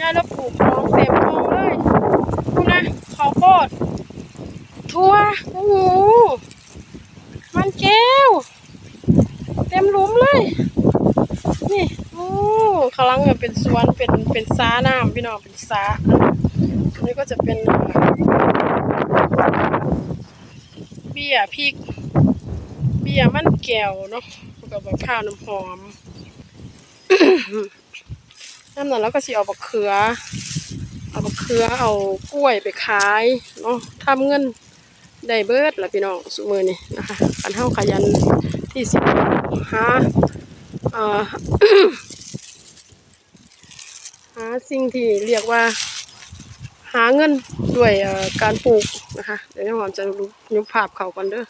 ยายเราปลูกของเต็มห้องเลยดูนะข้าวโพดทั่วโอ้โหมันแก้ว เต็มหลุมเลย นี่โอ้ข้างหลังเนี่ยเป็นสวนเป็นเป็นสาน้ำพี่น้องเป็นสาอันนี้ก็จะเป็นเบี้ยพริกเบี้ยมันแก้วเนาะแล้วก็แบบข้าวน้ำหอม น้ำนั้นแล้วก็สิเอาบักเขือ เอาบักเขือเอากล้วยไปขายเนาะทำเงินได้เบิดละพี่น้องสุมือนี่นะคะกันเท่าขยันที่สิหาเอ่อหาสิ่งที่เรียกว่า หาเงินด้วยการปลูกนะคะเดี๋ยวน้องหอมจะรูปยกภาพเขาก่อนเด้อ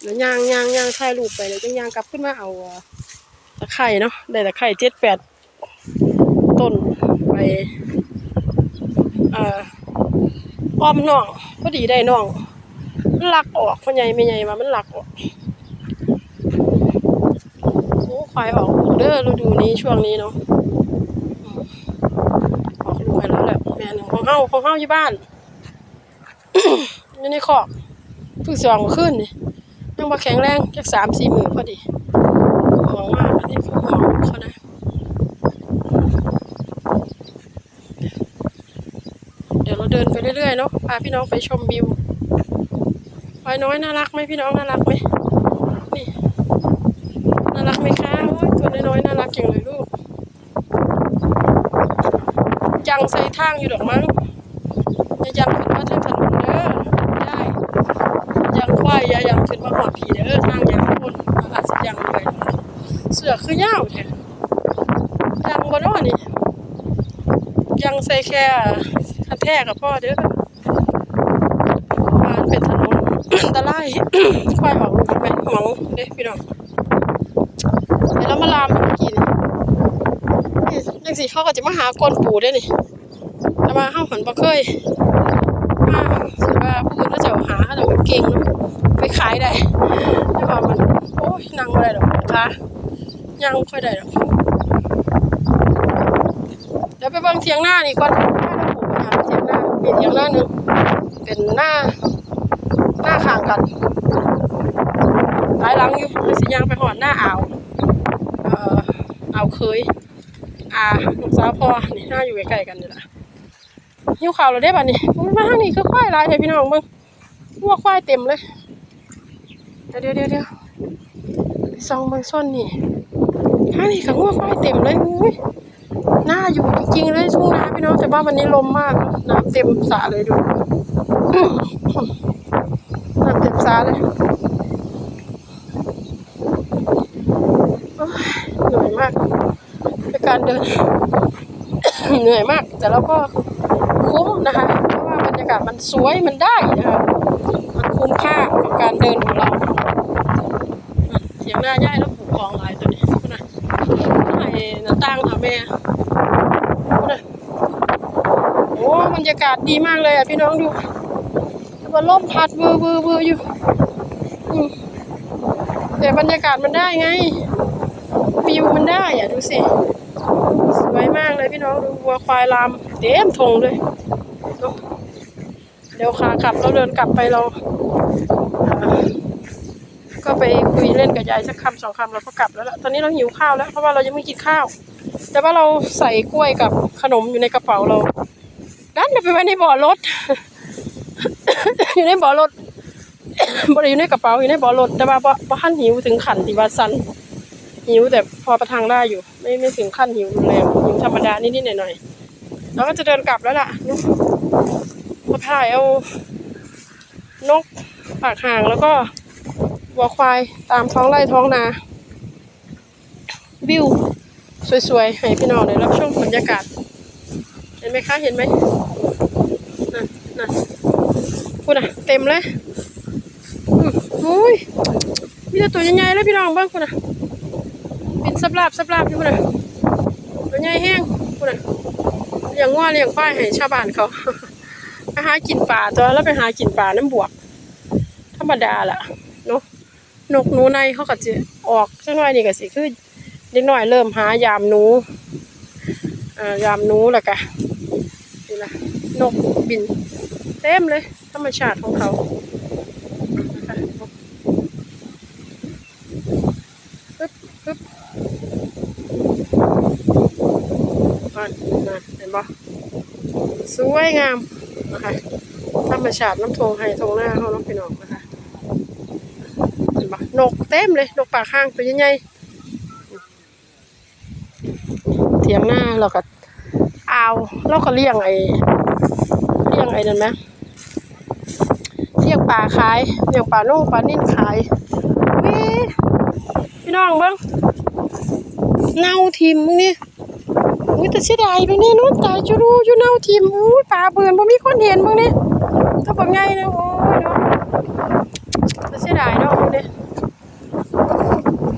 เดี๋ยวย่างย่างย่างถ่ายรูปไปแล้วจะย่างกลับขึ้นมาเอาตะไคร่เนาะได้ตะไคร่เจ็ดแปด ต้นไปอ่ออ้อมน่องพอดีได้น่องมันลักออกพ่อใหญ่ไม่ใหญ่มามันลักออกโอ้ควายออกลูกเด้อฤดูนี้ช่วงนี้เนาะออกลูกให้แล้วแหละแม่หนึ่งของเฮาของเฮาอยู่บ้านอยู่ในคอกเพิ่งสองขึ้นนี่ยังบ่แข็งแรงจักสามสี่หมือพอดีหอมมากอันนี้คือหอมเขานะเเดินไปเรื่อยๆเนาะพาพี่น้องไปชมวิวควายน้อยน่ารักไหมพี่น้องน่ารักไหมนี่น่ารักไหมคะโอ้ยตัวน้อยๆน่ารักจังเลยลูกยังใส่ทางอยู่ดอกมั้งอย่ายังขึ้นมาทางถนนเด้อได้ยังควายอย่ายังขึ้นมาหอดผีเด้อทางยังคนอาจจะยังเลยเสือคือยาวแท้ยังบ่นาะนี่ยังใส่แค่ คันแท้กับพ่อเด้อมันเป็นถนนอันตรายควายออกลูกไปเหมองเด้พี่น้องเดี๋ยวมาลามกี้นี่นี่จังสิเขาก็จะมาหากลปูได้นี่แต่ว่าเฮาหันบ่เคยมาสิว่าผู้อื่นเขาจะหาเขาจะเก่งไปขายได้แต่ว่ามันโอ้ยนั่งบ่ได้ดอกค่ะยังบ่ค่อยได้ดอกเดี๋ยวไปเบิ่งเถียงหน้านี่ก่อน ปลูกหยังเถียงหน้ามีเถียงหน้าหนึงเป็นหน้าหน้าข้างกันหลายหลังอยู่เลยสิย่างไปหอดหน้าอ่าวเอ่ออ่าวเคยอ่าลูกสาวพ่อนี่น่าอยู่ใกล้ๆกันนี่แหละหิวข้าวแล้วได้ป่ะนี่มันมาทางนี้คือควายลายเลยพี่น้องเบิ่งวัวควายเต็มเลยเดี๋ยวเดี๋ยวเดี๋ยวเดี๋ยวไปส่องเบิ่งซ่อนนี่ทางนี้กับวัวควายเต็มเลยอุ้ย น่าอยู่จริงๆเลยทุ่งนาพี่น้องแต่ว่าวันนี้ลมมากน้ำเต็มสระเลยดูน้ำเต็มสระเลยเหนื่อยมากในการเดิน เหนื่อยมาก แต่เราก็คุ้มนะคะ เพราะว่าบรรยากาศมันสวยมันได้นะคะมันคุ้มค่ากับการเดินของเราเสียงหน้าย่ายแล้วปลูกของลายตัวนี้ ไอ้หน้าต่างค่ะแม่นะโอ้บรรยากาศดีมากเลยอะพี่น้องดูแต่ว่าลมพัดเวอร์เวอร์เวอร์อยู่แต่บรรยากาศมันได้ไงวิวมันได้อะดูสิสวยมากเลยพี่น้องดูวัวควายลามเต็มทงเลยเดี๋ยวขากลับเราเดินกลับไปเรา ก็ไปคุยเล่นกับยายสักคำสองคำเราก็กลับแล้วล่ะตอนนี้เราหิวข้าวแล้วเพราะว่าเรายังไม่กินข้าว แต่ว่าเราใส่กล้วยกับขนมอยู่ในกระเป๋าเราดันไปไว้ในบ่อรถ อยู่ในบ่อรถบ่ได้อยู่ในกระเป๋าอยู่ในบ่อรถแต่ว่าบ่บ่ทันหิวถึงขันที่ว่าสันหิวแต่พอประทังได้อยู่ ไม่ไม่ถึงขั้นหิวรุนแรงหิวธรรมดานิดๆหน่อยๆแล้วก็จะเดินกลับแล้วล่ะมาถ่ายเอานกปากห่างแล้วก็ วัวควายตามท้องไร่ท้องนา วิว สวยๆ ให้พี่น้องได้รับชมบรรยากาศ เห็นไหมคะ เห็นไหมนั่นนั่นพูดอะ เต็มเลยอืมโอ้ยมีแต่ตัวใหญ่ๆเลยพี่น้องบ้างคุณอะเป็นสับลาบสับลาบอยู่พุ่นน่ะตัวใหญ่แห้งพุ่นน่ะเลี้ยงงัวเลี้ยงควายให้ชาวบ้านเขาไปหากินป่าตัวแล้วไปหากินป่าน้ำบวก ธรรมดาล่ะเนาะ นกหนูในเขาก็จะออกจังหน่อยนี่ก็สิคือเด็กน้อยเริ่มหายามหนูอ่ายามหนูแล้วก็นี่ละนกบินเต็มเลย ธรรมชาติของเขานะคะปึ๊บปึ๊บอะนะเห็นปะสวยงามนะคะธรรมชาติน้ำทงไฮทงหน้าเขาน้องพี่น้อง นะคะเห็นกเต็มเลยนกปากข้างตัวใหญ่ๆเถียงหน้าเราก็เอาเราก็เลี้ยงไอ้เลี้ยงไอ้นั่นไหมเลี้ยงปลาขายเลี้ยงปลาโน่งปลานิ่นขายวิพี่น้องบิ้งเน่าทิมมึงนี่อุ้ยแต่เสียดายไปนี่นู้นตายจูดูอยู่เน่าทิมอุ้ยปลาเบื่อนบ่มีคนเห็นมึงนี่ตัวบักไงนะโอ้ยเนาะแต่เสียดายเนาะมึงนี่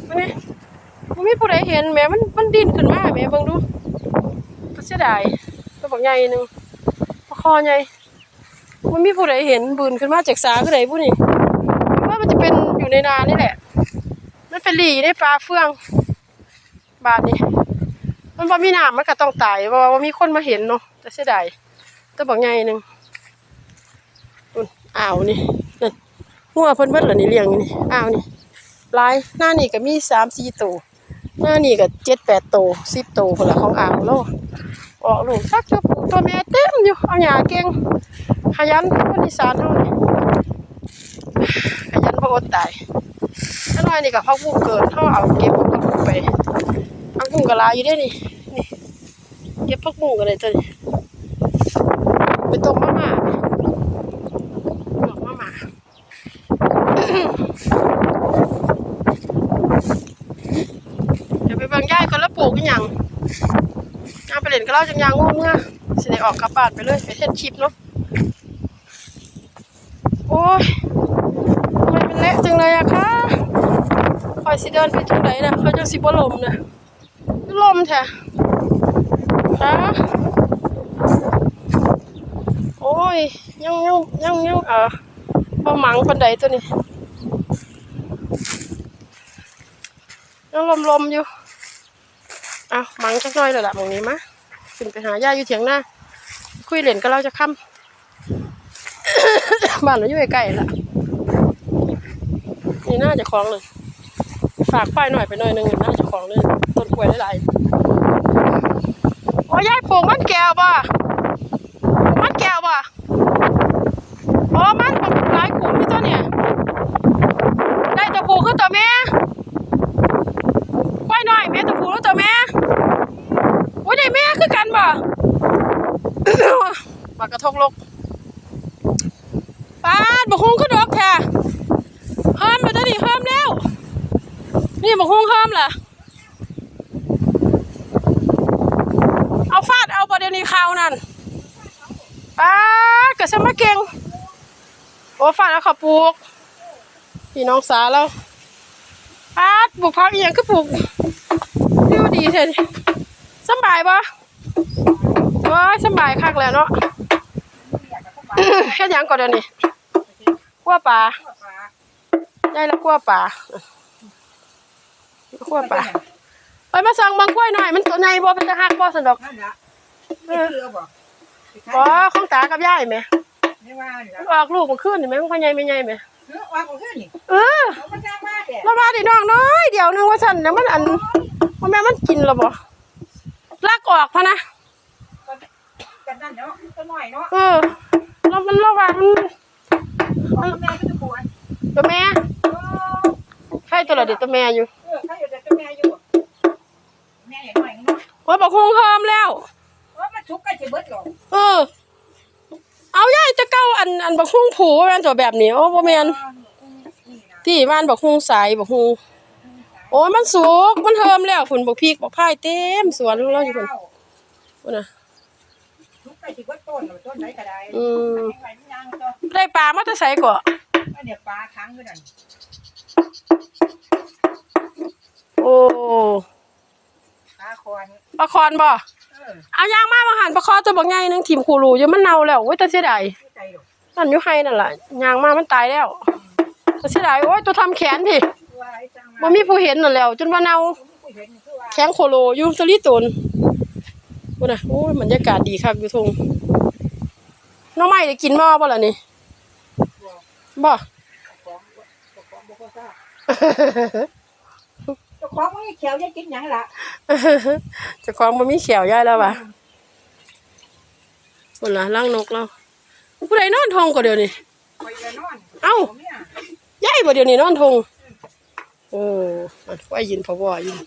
มึงนี่บ่มีผู้ใด เห็นแม่มันมันดิ้นขึ้นมาแม่เบิ่งดูแต่เสียดายตัวบักไงหนึ่งคอใหญ่มันมีผู้ใดเห็นบืนขึ้นมาจากสาผู้ใดผู้นี่ว่ามันจะเป็นอยู่ในนานี่แหละ มันเป็นหลีได้ปลาเฟือง บาทนี่มันพอมีน้ำมันก็ต้องตายเพราะว่ามีคนมาเห็นเนาะแต่เสียดายตัวบอกไงหนึ่งอุ่นอ้าวนี่นั่นหัวเพิ่นเบิดเหรอนี่เลี้ยงนี่อ้าวนี่ลายหน้านี่ก็มีสามสี่ตัว หน้านี่ก็เจ็ดแปดตัวสิบตัวคนละของอ่าวโลออกลูกซักจ้าปูตัวแม่เต็มอยู่เอาหยาเก่งขยันคนอีสานเฮานี่ขยันบ่อดตายถ้าน้อยนี่ก็พักบุ้งเกิดเฮาเอาเก็บพักบุ้งไปพักบุ้งก็หลาอยู่เด้นี่นี่เก็บพักบุ้งกันเลยจ้ะนี่ไปต้มมาม่าต้มมาม่าเดี๋ยวไปเบิ่งยาย ก่ยังยางไปเล่นกับเราจังยางง่วงเมื่อสิได้ออกกลับบ้านไปเลยไปเฮ็ดคลิปเนาะโอ้ยทำไมมันเละจังเลยอะคะคอยสิเดินไปทางไหนนะเขาจะสิบ่ลมนะลมแท้คะโอ้ยยังยังยังยังเออบ่หมังปันใดตัวนี้ยังลมลมอยู่ เอามังจักน่อยเลยล่ะมองนี้มะขึ้นไปหาย่าอยู่เถียงหน้า คุยเล่นกับเราจะค่ำบ้านเราอยู่ใกล้ๆละนี่น่าจะคล้องเลย ฝากควายหน่อยไปหน่อยนึงน่าจะคล้องเลยต้นกล้วยหลายๆโอ้ยายปลูกมันแก้วป่ะมันแก้วป่ะอ๋อมันมันหลายขุมอยู่ตัวเนี่ยได้ตัวผูขึ้นตัวแม่ควายหน่อยแม่ตัวผูแล้วตัวแม่โอ้ยได้แม่คือกันป่ะ มากระทกลกปาดบักฮงขึ้นดอกแท้เฮิมมาตัวนี้เฮิมแล้ว นี่บักฮงเฮิมล่ะเอาฟาดเอาประเดี๋ยวนี้ข่าวนั่นปาดกระสมาเก่งโอ้ฟาดเอาเขับปลูกพี่น้องสาวเราปาดปลูกพักอหย่างก็ปลูกดีดีเถอะสบายปะ โอ้ยสำบายคักแล้วเนาะแค่ยังก่อนเดี๋ยวนี้ขั้วปลาได้แล้วขั้วปลาขั้วปลาไปมาสั่งบางกล้วยหน่อย มันตัวใหญ่บ่เป็นตะหักบ่สันดอกนั่นละไม่เชื่อบ่บ่ของตากับยายแหมไม่ว่านี่มันละออกลูกมันขึ้นเห็นไหมมันก็ใหญ่ไม่ใหญ่แหมเออว่าบ่ขึ้นนี่เออเอามาจ้างมาแกแล้วมาดิน้องน้อย เดี๋ยวนึงว่าฉันแล้วมันอันว่าแม่มันกินแล้วบ่ลากออกพะนะกั นนั่นเนาะตัวน้อยเนาะเออแล้วมันระหว่างมันเอาแม่ก็จะปวดตัวแม่เออใครตัวละเด็กตัวแม่อยู่เออถ้าอยู่แต่ตัวแม่อยู่แม่อย่างน้อยเนาะว่าบอกคงเฮิมแล้วว่ามันชุกกันจะเบิดหรอกเออ เอาย่ายจะเก้าอันอันบักฮุ้งผูว่าแม่นตัวแบบนี้โอ้บ่แม่นนี่นะที่บ้านบักฮุ้งสายบักฮุ้งโอ้ยมันสุกมันเฮิมแล้วฝุ่นบักพริกบักพายเต็มสวนของเราอยู่ฝุ่นฝุ่นน่ะ ชุกกันจะเบิดต้นต้นไหนก็ได้อืมไหนยังก็ได้ปลามาแต่ไสก่ออันเนี้ยปลาค้างอยู่นั่นโอ้ปลาคอนปลาคอนบ่เออเอายางมาบางหันปลาคอตัวบักใหญ่หนึงถิ่มคูรูอยู่มันเน่าแล้วโอ้ยแต่เสียดายไม่ใจหรอกนั่นอยู่ให้นั่นล่ะยางมามันตายแล้วแต่เสียดายโอ้ยตัวทำแขนพี่ว่าไอ้จ้างบ่มีผู้เห็นนั่นแล้ว จนว่าเน่าผู้เห็นคือว่าแข็งโคโลอยู่สลิตุน พูดนะโอ้ยบรรยากาศดีคักอยู่ทงน้องใหม่ได้กินหม้อป่ะล่ะนี่บ่เจ้าของไม่เขียวจะกินหยังล่ะเจะคล้าของมันมีเขียวย่ายแล้วปะคนละล่างนกเราผู้ใดนอนทงก็เดี๋ยวนี้คอยจะนอนเอ้าผมเนี่ยย่ายบ่เดี๋ยวนี้นอนทงโอ้มันว่ายินพอบ่ยิน